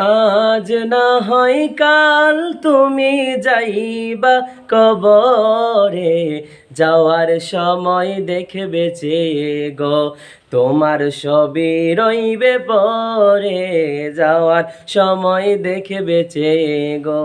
আজ না হয় কাল তুমি যাইবা কবরে, যাওয়ার সময় দেখবে যে গো তোমার সবই রইবে পরে, যাওয়ার সময় দেখবে যে গো।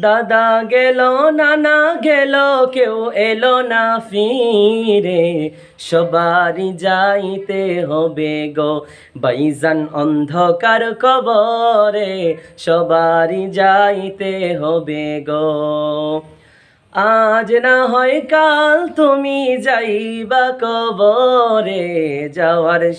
দাদা গেল, নানা গেল, কেউ এলো না ফিরে। সবারই যাইতে হবে গো, বাইজান অন্ধকার কবরে। সবারই যাইতে হবে গো। আজ না হয় কাল তুমি যাইবা কবরে, যাওয়ার